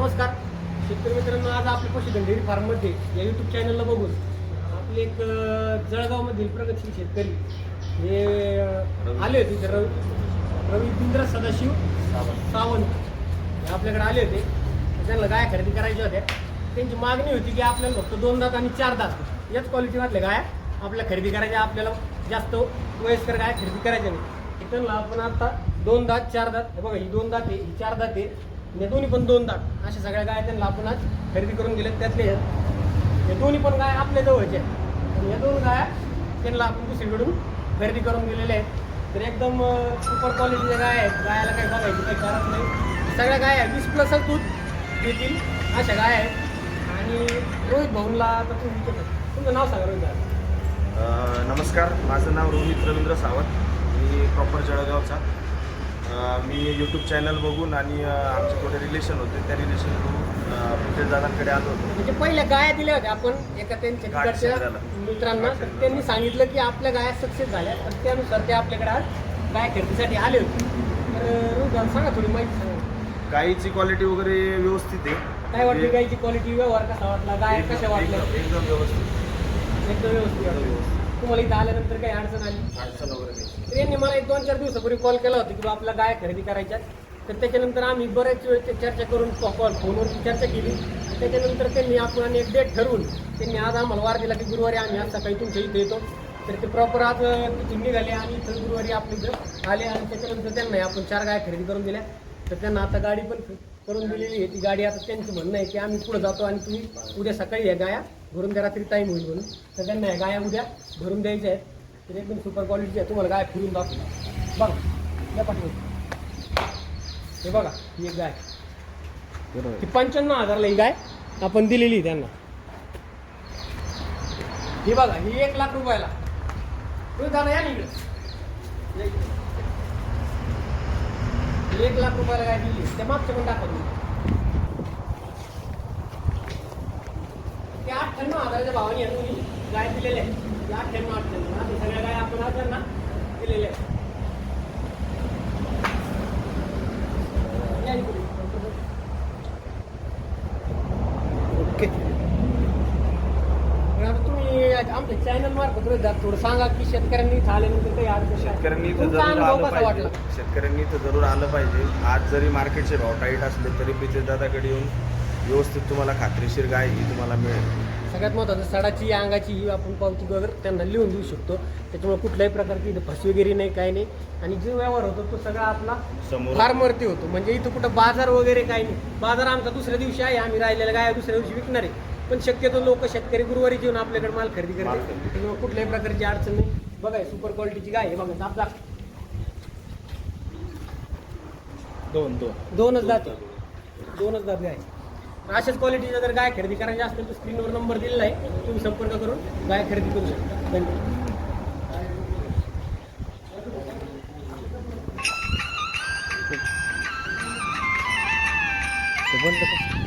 नमस्कार. शेतकरी मित्रांनो आज आपल्या पशुधन डेअरी फार्ममध्ये या यूट्यूब चॅनलला बघून आपले एक जळगावमधील प्रगतशील शेतकरी हे आले होते. इथे रवी रवींद्र सदाशिव सावंत हे आपल्याकडे आले होते. त्यांना गाय खरेदी करायच्या होत्या. त्यांची मागणी होती की आपल्याला फक्त दोन दात आणि चार दात. याच क्वालिटीमधल्या गाय आपल्याला खरेदी करायच्या आपल्याला जास्त वयस्कर गाय खरेदी करायच्या नाही त्यांना आपण आता दोन दात चार दात हे बघा ही दोन दात आहे ही चार दात आहे. हे दोन्ही पण दोन दात. अशा सगळ्या गाय त्यांना आपण आज खरेदी करून दिल्यात त्यातले आहेत. हे दोन्ही पण गाय आपल्या जवळचे आहेत. या दोन गाय त्यांना आपण दुसरीकडून खरेदी करून दिलेले आहेत. तर एकदम सुपर क्वालिटीच्या गाय आहेत. गायाला काही बघायची काही करत नाही. सगळ्या गाय आहेत वीस प्लसच दूध देतील अशा गाय आहेत. आणि रोहित भाऊनला तर तुम्ही विचारता तुमचं नाव सांगा रोहित नमस्कार. माझं नाव रोहित रवींद्र सावंत. मी प्रॉपर जळगावचा. मी यूट्यूब चॅनल बघून आणि आमचे थोडे रिलेशन होते. त्या रिलेशन बघून दादांकडे आलो होतो. म्हणजे पहिल्या गाया दिल्या होत्या आपण एका त्यांच्या. मित्रांना. तर. त्यांनी सांगितलं की आपल्या गाया सक्सेस झाल्या. आणि त्यानुसार ते आपल्याकडे आज गाय खरेदीसाठी आले होते. तर सांगा थोडी माहिती सांगा. गाईची क्वालिटी वगैरे व्यवस्थित आहे. काय वाटली गायची क्वालिटी व्यवहार कसा वाटला? गाय कशा वाटल्या? एकदम व्यवस्थित. एकदम व्यवस्थित. तुम्हाला इथं आल्यानंतर काही अडचण आली? अडचण वगैरे काही तर यांनी मला एक दोन चार दिवसापूर्वी कॉल केला होता की बा आपल्या गाय खरेदी करायच्या तर त्याच्यानंतर आम्ही बऱ्याच वेळ ते चर्चा करून कॉल फोनवरती चर्चा केली. त्याच्यानंतर त्यांनी आपण आणि एक डेट ठरवून त्यांनी आज आम्हाला वार दिला की गुरुवारी आम्ही आज सकाळी तुमच्या इथे येतो. तर ते प्रॉपर आज तिथून निघाले आणि इथं गुरुवारी आपल्या इथं आले आणि त्याच्यानंतर त्यांना आपण चार गाय खरेदी करून दिल्या. तर त्यांना आता गाडी पण करून दिलेली आहे ती गाडी. आता त्यांचं म्हणणं आहे की आम्ही पुढे जातो आणि तुम्ही उद्या सकाळी या गाया. भरून द्या रात्री टाईम होईल म्हणून. त्यांना या गाया उद्या भरून द्यायच्या आहेत. तर एकदम सुपर क्वालिटी आहे तुम्हाला गाय फिरून दाखवू बघा या पाठवून हे बघा ही एक गाय. ही पंच्याण्णव हजारला ही गाय आपण दिलेली त्यांना. ही बघा ही एक लाख रुपयाला. तुम्ही दादा या ना इकडे या इकडे. ही एक लाख रुपयाला गाय दिली त्या मागच्या पण दाखवा तुम्ही. ते अठ्ठ्याण्णव हजाराच्या भावाने यांनी तुम्ही गाय दिलेल्या आहेत ते अठ्ठ्याण्णव अठ्ठ्याण्णव अशा सगळ्या गाय आपण आज त्यांना दिलेल्या या इकडे. ओके आता आमच्या चॅनल मार्फत रोज जात थोडं सांगा की शेतकऱ्यांनी इथं आल्यानंतर काही अडचण. शेतकऱ्यांनी इथं तुमचा जरूर अनुभव आलं कसा वाटला? पाहिजे शेतकऱ्यांनी इथं जरूर आलं पाहिजे. आज जरी मार्केटचे भाव टाईट असले तरी पिते दादाकडे येऊन व्यवस्थित तुम्हाला खात्रीशीर गाय ही तुम्हाला मिळेल. सगळ्यात महत्त्वाचं सडाची अंगाची ही आपण पावती वगैरे त्यांना लिहून देऊ शकतो. त्याच्यामुळे कुठल्याही प्रकारची इथं फसवेगिरी नाही काही नाही. आणि जो व्यवहार होतो तो सगळा आपला समोर. फार्मवरती होतो. म्हणजे इथं कुठं बाजार वगैरे काही नाही. बाजार आमचा दुसऱ्या दिवशी आहे. आम्ही राहिलेल्या गाया दुसऱ्या दिवशी विकणार आहे. पण शक्यतो लोक शेतकरी गुरुवारी येऊन आपल्याकडे माल खरेदी माल करते खरेदी. त्याच्यामुळे कुठल्याही प्रकारची अडचण नाही. बघा सुपर क्वालिटीची गाय आहे बघा दाब दाब दोन दोन. दोनच दात. दोनच दात गाय. अशाच क्वालिटीचा जर गाय खरेदी करायची असेल तर स्क्रीनवर नंबर दिलेला आहे. तुम्ही संपर्क करून गाय खरेदी करू शकता. धन्यवाद. बंद